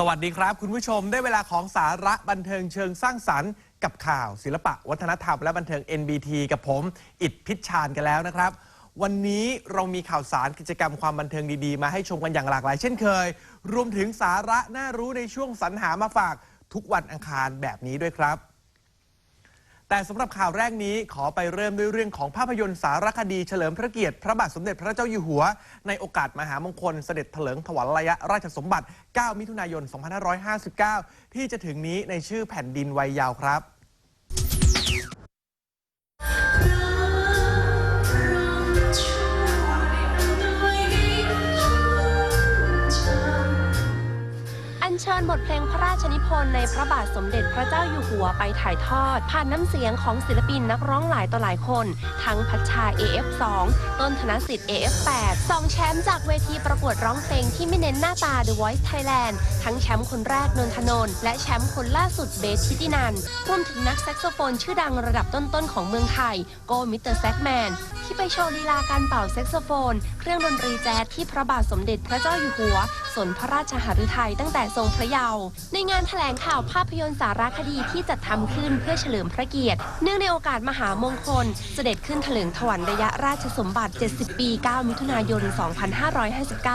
สวัสดีครับ คุณผู้ชมได้เวลาของสาระบันเทิงเชิงสร้างสรรค์กับข่าว ศิลปะ วัฒนธรรมและบันเทิง NBT กับผม อิดพิชชานกันแล้วนะครับ วันนี้เรามีข่าวสารกิจกรรมความบันเทิงดีๆ มาให้ชมกันอย่างหลากหลายเช่นเคย รวมถึงสาระน่ารู้ในช่วงสรรหามาฝากทุกวันอังคารแบบนี้ด้วยครับ แต่สำหรับข่าวแรกนี้ขอไปเริ่มด้วยเรื่องของภาพยนตร์สารคดีเฉลิมพระเกียรติ พระบาทสมเด็จพระเจ้าอยู่หัว ในโอกาสมหามงคลเสด็จเถลิงถวัลยะราชสมบัติ 9 มิถุนายน 2559 ที่จะถึงนี้ในชื่อแผ่นดินวัยยาวครับ นิพนธ์ในพระบาทสมเด็จพระเจ้าอยู่หัวไปถ่ายทอด ผ่านน้ำเสียงของศิลปินนักร้องหลายต่อหลายคน ทั้งพัชชา AF2 ต้นธนสิทธิ์ AF8 สองแชมป์จากเวทีประกวดร้องเพลงที่ไม่เน้นหน้าตา The Voice Thailand ทั้งแชมป์คนแรกนนทนนท์และแชมป์คนล่าสุดเบสทิตินันรวมถึงนักแซกโซโฟนชื่อดังระดับต้นๆของเมืองไทย โกมิสเตอร์แซกแมน ที่ไปโชว์ลีลาการเป่าแซกโซโฟน เครื่องดนตรีแจ๊สที่พระบาทสมเด็จพระเจ้าอยู่หัว สนพระราชหฤทัยตั้งแต่ทรงพระเยาว์ในงานแถลงข่าวภาพยนตร์สารคดีที่จัดทำขึ้นเพื่อเฉลิมพระเกียรติ เนื่องในโอกาสมหามงคล เสด็จขึ้นถลิงถวันระยะราชสมบัติ 70 ปี 9 มิถุนายน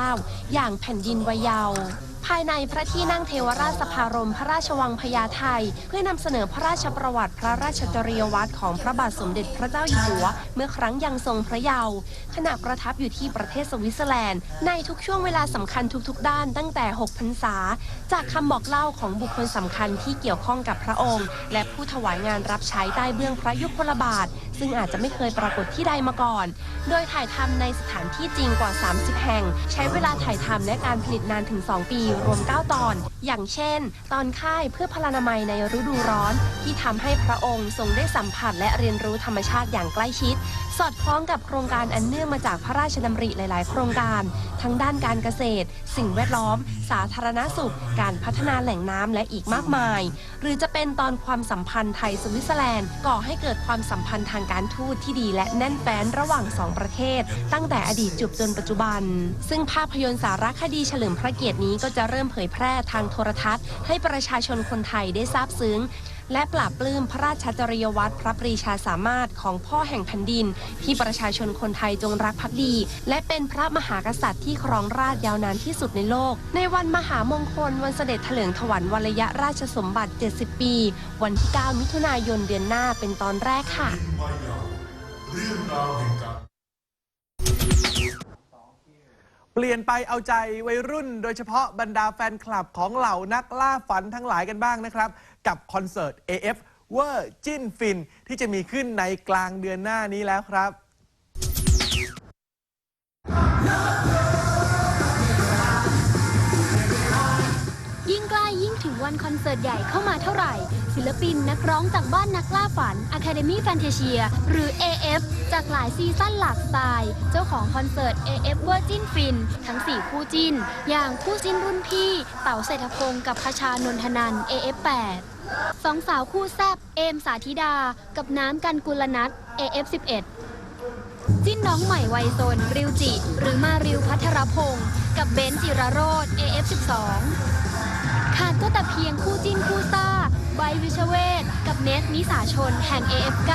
2559 อย่างแผ่นดินวัยเยาว์ ภายในพระที่นั่งเทวราชสภารมพระราชวังพญาไทเพื่อนำเสนอพระราชประวัติพระราชจริยวัตรของพระบาทสมเด็จพระเจ้าอยู่หัว เมื่อครั้งยังทรงพระเยาว์ขณะประทับอยู่ที่ประเทศสวิตเซอร์แลนด์ ในทุกช่วงเวลาสำคัญทุกๆ ด้านตั้งแต่ 6 พรรษา จากคำบอกเล่าของบุคคลสำคัญที่เกี่ยวข้องกับพระองค์ และผู้ถวายงานรับใช้ใต้เบื้องพระยุคลบาท ซึ่งอาจจะไม่เคยปรากฏที่ใดมาก่อน โดยถ่ายทำในสถานที่จริงกว่า 30 แห่ง ใช้เวลาถ่ายทำและการผลิตนานถึง 2 ปีรวม 9 ตอน อย่างเช่น ตอนค่ายเพื่อพลานามัยในฤดูร้อน ที่ทำให้พระองค์ทรงได้สัมผัสและเรียนรู้ธรรมชาติอย่างใกล้ชิดสอดคล้องกับโครงการอันเนื่องมาจากพระราชดำริหลาย ๆ โครงการ ทั้งด้านการเกษตร สิ่งแวดล้อม สาธารณสุข การพัฒนาแหล่งน้ำและอีกมากมาย หรือจะเป็นตอนความสัมพันธ์ไทยสวิตเซอร์แลนด์ก่อให้เกิดความสัมพันธ์ทางการทูตที่ดีและแน่นแฟ้นระหว่างสองประเทศ ตั้งแต่อดีตจบจนปัจจุบัน ซึ่งภาพยนตร์สารคดีเฉลิมพระเกียรตินี้ก็จะเริ่มเผยแพร่ทางโทรทัศน์ ให้ประชาชนคนไทยได้ทราบซึ้งและปราบปลื้มพระราชจริยวัตรพระปรีชาสามารถของพ่อแห่งแผ่นดิน ที่ประชาชนคนไทยจงรักภักดี และเป็นพระมหากษัตริย์ที่ครองราชยาวนานที่สุดในโลก ในวันมหามงคลวันเสด็จเถลิงถวันวรยะราชสมบัติ 70 ปี วันที่ 9 มิถุนายนเดือนหน้าเป็นตอนแรกค่ะ เเปลี่ยนไปเอาใจวัยรุ่น โดยเฉพาะบรรดาแฟนคลับของเหล่านักล่าฝันทั้งหลายกันบ้างนะครับ กับคอนเสิร์ต AF เวอร์จินฟิน ที่จะมีขึ้นในกลางเดือนหน้านี้แล้วครับ วันคอนเสิร์ตใหญ่เข้ามาเท่าไหร่ ศิลปินนักร้องจากบ้านนักล่าฝัน Academy Fantasia หรือ AF จากหลายซีซั่นหลากสไตล์ เจ้าของคอนเสิร์ต AF Virgin Fin ทั้ง 4 คู่จิ้น อย่างคู่จิ้นรุ่นพี่ เต๋าเศรษฐพงศ์กับคชานนทนัน AF8 สองสาวคู่แซบเอมสาธิดา กับน้ำกันกุลนัท AF11 จิ้นน้องใหม่วัยโซนริวจิ หรือมาริวพัทรพงศ์กับเบนจิรโรธ AF12 ขาดก็แต่เพียงคู่จิ้นคู่ซ่าไบวิชเวทกับเนสนิสาชนแห่ง AF9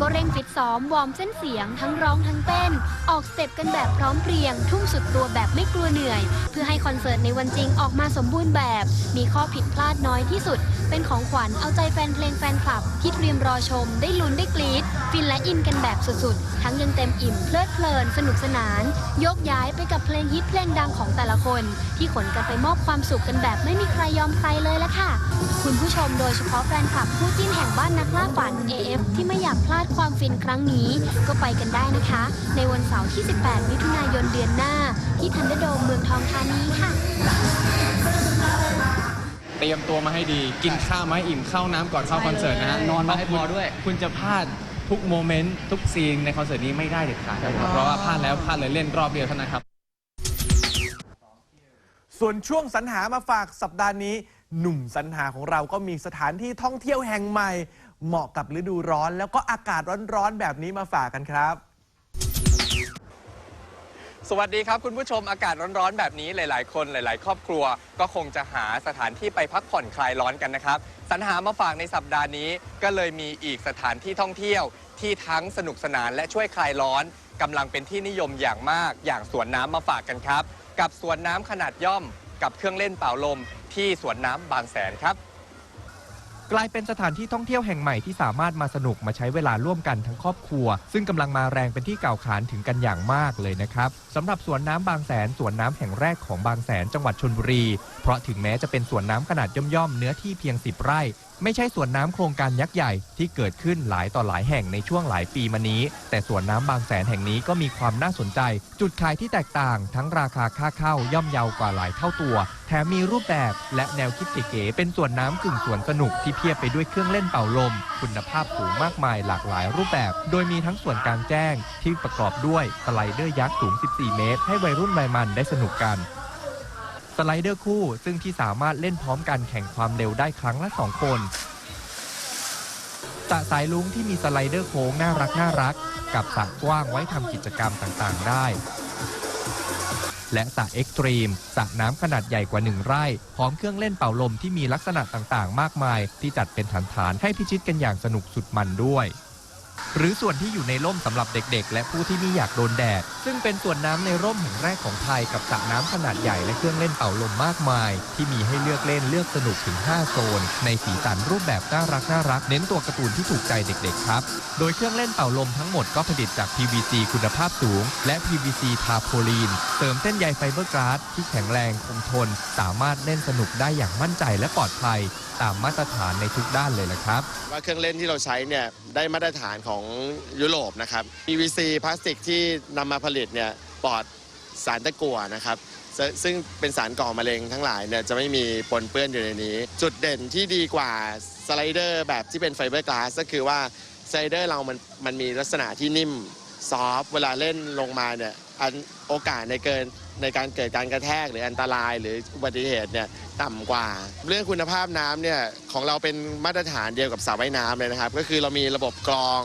ก็เร่งฟิตซ้อมวอร์มเส้นเสียงทั้งร้องทั้งเต้น ออกสเต็ปกันแบบพร้อมเพรียง ทุ่มสุดตัวแบบไม่กลัวเหนื่อย เพื่อให้คอนเสิร์ตในวันจริงออกมาสมบูรณ์แบบ มีข้อผิดพลาดน้อยที่สุด เป็นของขวัญเอาใจแฟนเพลงแฟนคลับ ที่เตรียมรอชม ได้ลุ้นได้กรี๊ดฟินและอินกันแบบสุดๆ ทั้งยังเต็มอิ่มเพลิดเพลินสนุกสนาน ยกย้ายไปกับเพลงฮิตเพลงดังของแต่ละคน ที่ขนกันไปมอบความสุขกันแบบไม่มีใครยอมใครเลยละค่ะ คุณผู้ชมโดยเฉพาะแฟนคลับคู่จิ้นแห่งบ้านนักล่าฝัน AF ที่ไม่อยากพลาดความฟินครั้งนี้ก็ไปกันได้นะคะ ในวันเสาร์ที่ 18 มิถุนายนเดือนหน้า ที่ทันเดอร์โดมเมืองทองธานีค่ะ เตรียมตัวมาให้ดี กินข้าวมาให้อิ่มเข้าน้ำก่อนเข้าคอนเสิร์ตนะฮะนอนมาให้พอด้วย คุณจะพลาดทุกโมเมนต์ทุกซีนในคอนเสิร์ตนี้ไม่ได้เด็ดขาดครับเพราะว่าพลาดแล้วพลาดเลยเล่นรอบเดียวเท่านั้นครับ ส่วนช่วงสรรหามาฝากสัปดาห์นี้ หนุ่มสรรหาของเราก็มีสถานที่ท่องเที่ยวแห่งใหม่ เหมาะกับฤดูร้อน แล้วก็อากาศร้อนๆแบบนี้มาฝากกันครับ สวัสดีครับคุณผู้ชมอากาศร้อนๆ แบบนี้หลาย ๆ คนหลาย ๆ ครอบครัว ก็คงจะหาสถานที่ไปพักผ่อนคลายร้อนกันนะครับสรรหามาฝากในสัปดาห์นี้ ก็เลยมีอีกสถานที่ท่องเที่ยว ที่ทั้งสนุกสนานและช่วยคลายร้อนกำลังเป็นที่นิยมอย่างมาก อย่างสวนน้ำมาฝากกันครับ กับสวนน้ำขนาดย่อม กับเครื่องเล่นเป่าลม ที่สวนน้ำบางแสนครับ กลายเป็นสถานที่ท่องเที่ยวแห่งใหม่ที่สามารถมาสนุกมาใช้เวลาร่วมกันทั้งครอบครัว ซึ่งกำลังมาแรงเป็นที่กล่าวขานถึงกันอย่างมากเลยนะครับสำหรับสวนน้ำบางแสนสวนน้ำแห่งแรกของบางแสนจังหวัดชนบุรี เพราะถึงแม้จะเป็นสวนน้ำขนาดย่อมๆเนื้อที่เพียง 10 ไร่ ไม่ใช่สวนน้ำโครงการยักษ์ใหญ่ที่เกิดขึ้นหลายต่อหลายแห่งในช่วงหลายปีมานี้ แต่สวนน้ำบางแสนแห่งนี้ก็มีความน่าสนใจ จุดขายที่แตกต่าง ทั้งราคาค่าเข้าย่อมเยาวกว่าหลายเท่าตัว แถมมีรูปแบบและแนวคิดเก๋ๆเป็นสวนน้ำกึ่งสวนสนุกที่เพียบไปด้วยเครื่องเล่นเป่าลม คุณภาพสูงมากมายหลากหลายรูปแบบ โดยมีทั้งส่วนกลางแจ้งที่ประกอบด้วยสไลเดอร์ยักษ์สูง 14 เมตร ให้วัยรุ่นวัยมันได้สนุกกันสไลเดอร์คู่ซึ่งที่สามารถเล่นพร้อมกันแข่งความเร็วได้ครั้งละ 2 คนสระสายลุงที่มีสไลเดอร์โค้งน่ารักน่ารัก กับสระกว้างไว้ทำกิจกรรมต่างๆ ได้ และสระเอ็กตรีมสระน้ำขนาดใหญ่กว่า 1 ไร่ พร้อมเครื่องเล่นเป่าลมที่มีลักษณะต่างๆ มากมาย ที่จัดเป็นฐานๆให้พิชิตกันอย่างสนุกสุดมันด้วย หรือส่วนที่อยู่ในร่มสำหรับเด็กๆ และผู้ที่ไม่อยากโดนแดด ซึ่งเป็นส่วนน้ำในร่มแห่งแรกของไทยกับสระน้ำขนาดใหญ่และเครื่องเล่นเป่าลมมากมาย ที่มีให้เลือกเล่นเลือกสนุกถึง 5 โซน ในสีสันรูปแบบน่ารักน่ารักเน้นตัวการ์ตูนที่ถูกใจเด็กๆ ครับ โดยเครื่องเล่นเป่าลมทั้งหมดก็ผลิตจาก PVC คุณภาพสูง และ PVC ทาโพลีน เสริมเส้นใยไฟเบอร์กลาสที่แข็งแรงคงทน สามารถเล่นสนุกได้อย่างมั่นใจและปลอดภัย ตามมาตรฐานในทุกด้านเลยละครับ ว่าเครื่องเล่นที่เราใช้เนี่ยได้มาตรฐานของยุโรปนะครับ PVC พลาสติกที่นำมาผลิตเนี่ยปลอดสารตะกั่วนะครับซซึ่งเป็นสารก่อมะเร็งทั้งหลายเนี่ยจะไม่มีปนเปื้อนอยู่ในนี้ จุดเด่นที่ดีกว่าสไลเดอร์แบบที่เป็นไฟเบอร์กลาสก็คือว่าสไลเดอร์เรามันมันมีลักษณะที่นิ่มซอฟเวลาเล่นลงมาเนี่ยอันโอกาสในเกิน ในการเกิดการกระแทกหรืออันตรายหรืออุบัติเหตุเนี่ยต่ำกว่า เรื่องคุณภาพน้ำเนี่ยของเราเป็นมาตรฐานเดียวกับสระว่ายน้ำเลยนะครับ ก็คือเรามีระบบกรอง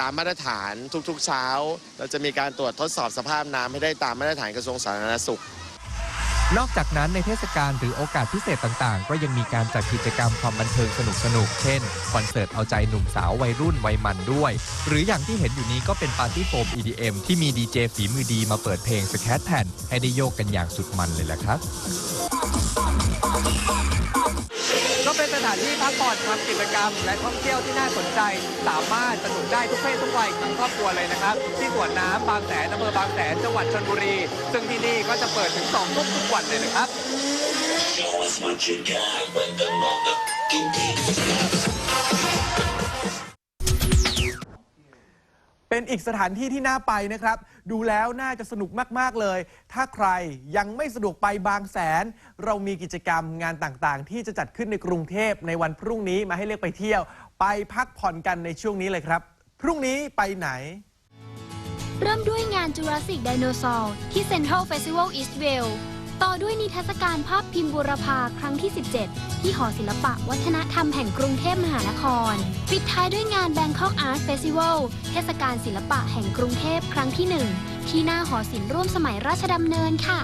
ตามมาตรฐานทุกๆเช้า เราจะมีการตรวจทดสอบสภาพน้ำให้ได้ตามมาตรฐานกระทรวงสาธารณสุข นอกจากนั้นในเทศกาลหรือโอกาสพิเศษต่างๆ ก็ยังมีการจัดกิจกรรมความบันเทิงสนุกๆเช่น คอนเสิร์ตเอาใจหนุ่มสาววัยรุ่นวัยมันด้วย หรืออย่างที่เห็นอยู่นี้ก็เป็นปาร์ตี้โฟม EDM ที่มีดีเจฝีมือดีมาเปิดเพลงสแคตแผ่นให้ได้โยกกันอย่างสุดมันเลยละครับ เป็นสถานที่พักผ่อนทำกิจกรรม และท่องเที่ยวที่น่าสนใจ สามารถสนุกได้ทุกเพศทุกวัยทั้งครอบครัวเลยนะครับ ที่สวนน้ำบางแสนอำเภอบางแสนจังหวัดชนบุรี ซึ่งที่นี่ก็จะเปิดถึง2ทุ่มทุกวันเลยนะครับ เป็นอีกสถานที่ที่น่าไปนะครับ ดูแล้วน่าจะสนุกมาก ๆ เลย ถ้าใครยังไม่สะดวกไปบางแสน เรามีกิจกรรมงานต่างๆ ที่จะจัดขึ้นในกรุงเทพในวันพรุ่งนี้มาให้เลือกไปเที่ยว ไปพักผ่อนกันในช่วงนี้เลยครับ พรุ่งนี้ไปไหน เริ่มด้วยงาน Jurassic Dinosaur ที่ Central Festival Eastvale ต่อด้วยนิทรรศการภาพพิมพ์บูรพาครั้งที่ 17 ที่หอศิลปะวัฒนธรรมแห่งกรุงเทพมหานคร ปิดท้ายด้วยงาน Bangkok Art Festival เทศกาลศิลปะแห่งกรุงเทพครั้งที่ 1 ที่หน้าหอศิลป์ร่วมสมัยราชดำเนินค่ะ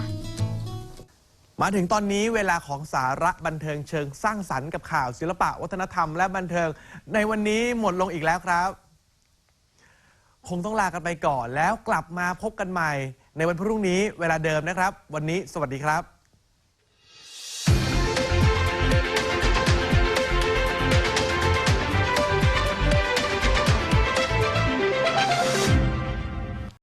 มาถึงตอนนี้เวลาของสาระบันเทิงเชิงสร้างสรรค์กับข่าวศิลปะวัฒนธรรมและบันเทิง ในวันนี้หมดลงอีกแล้วครับ คงต้องลากันไปก่อนแล้วกลับมาพบกันใหม่ ในวันพรุ่งนี้เวลาเดิมนะครับ วันนี้สวัสดีครับ